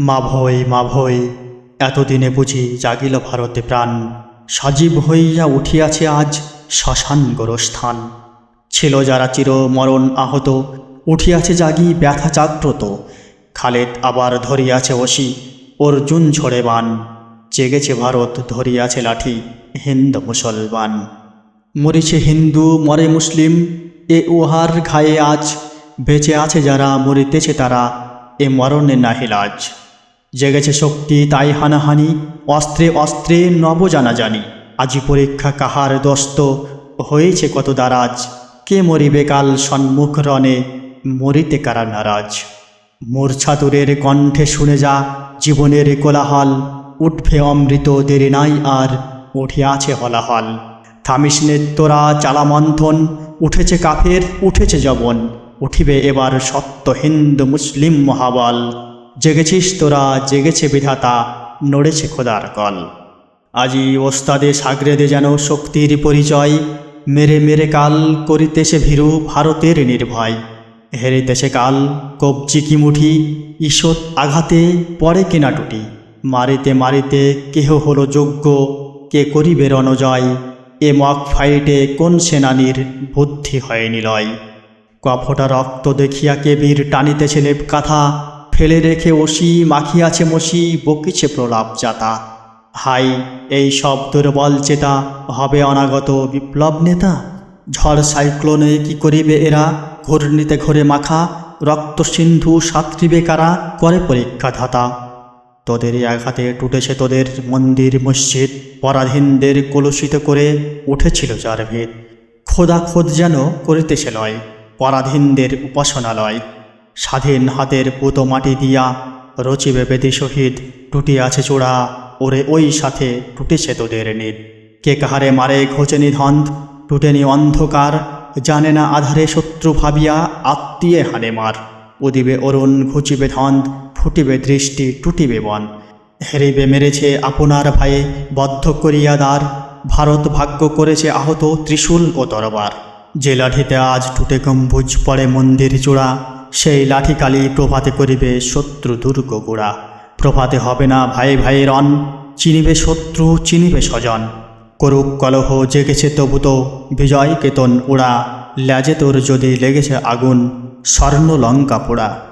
মা ভয় মা ভয়, এতদিনে বুঝি জাগিল ভারতে প্রাণ। সজীব হইয়া উঠিয়াছে আজ শ্মশান গোরস্থান। ছিল যারা চির মরণ আহত, উঠিয়াছে জাগি ব্যথা জাগ্রত। খালেদ আবার ধরিয়াছে ওসি, অর্জুন ঝরে বান। জেগেছে ভারত, ধরিয়াছে লাঠি, হিন্দু মুসলমান। মরিছে হিন্দু, মরে মুসলিম, এ উহার ঘায়ে আজ। বেঁচে আছে যারা, মরিতেছে তারা, এ মরণে নাহিলাজ জেগেছে শক্তি তাই হানাহানি, অস্ত্রে অস্ত্রে নব জানা জানি আজি পরীক্ষা কাহার দস্ত? হয়েছে কত দারাজ? কে মরিবে কাল সন্মুখ রণে? মরিতে কারা নারাজ? মূর্ছাতুরের কণ্ঠে শুনে যা জীবনের কোলাহল। উঠবে অমৃত, দেরি নাই আর উঠিয়াছে হলাহল। থামিস নে তোরা চালামন্থন, উঠেছে কাফের, উঠেছে জবন উঠিবে এবার সত্য হিন্দু মুসলিম মহাবল। জেগেছিস তোরা, জেগেছে বিধাতা, নড়েছে খোদার কল। আজি ওস্তাদে সাগরেদে যেন শক্তির পরিচয়, মেরে মেরে কাল করিতেছে ভীরু ভারতের নির্ভয়। হেরিতেছে কাল কবজি কি মুঠি, ঈষৎ আঘাতে পড়ে কিনা টুটি। মারিতে মারিতে কেহ হলো যোগ্য, কে করিবে রণজয়, এ মক ফাইটে কোন সেনানীর বুদ্ধি হয় নিলয়। কফটা রক্ত দেখিয়া কেবীর টানিতেছে লেপ কাথা ফেলে রেখে ওসি মাখিয়াছে মসি, বকিছে প্রলাপ জাতা হাই, এই সব দুর্বল চেতা, হবে অনাগত বিপ্লব নেতা? ঝড় সাইক্লোনে কি করিবে এরা? ঘূর্ণিতে ঘরে মাখা, রক্ত সিন্ধু সাত্রিবে কারা? করে পরীক্ষা ধাতা তোদেরই আঘাতে টুটেছে তোদের মন্দির, মসজিদ, পরাধীনদের কলুষিত করে উঠেছিল যার ভেদ খোদা খোদ যেন করিতেছে নয় পরাধীনদের উপাসনালয়। স্বাধীন হাতের পুতো মাটি দিয়া রচিবে বেদি শহীদ টুটি আছে চূড়া, ওরে ওই সাথে টুটেছে তোদের নিদ কে কাহারে মারে ঘোচে নিধন্ধ টুটেনি অন্ধকার, জানে না আধারে শত্রু ভাবিয়া আত্মীয় হানে মার। উদিবে অরুণ, ঘুচিবে ধন্ধ, ফুটিবে দৃষ্টি, টুটিবে বন। হেরিবে মেরেছে আপনার ভাইয়ে বদ্ধ করিয়া দ্বার, ভারত ভাগ্য করেছে আহত ত্রিশূল ও তরবার। যে লাঠিতে আজ টুটে গম্বুজ পড়ে মন্দির চূড়া সেই লাঠিকালি প্রভাতে করিবে শত্রু দুর্গ গোড়া। প্রভাতে হবে না ভাই ভাই রন চিনিবে শত্রু, চিনিবে স্বজন। করুক কলহ জেগেছে তবু তো বিজয় কেতন উড়া, ল্যাজে তোর যদি লেগেছে আগুন, স্বর্ণ লঙ্কা পোড়া।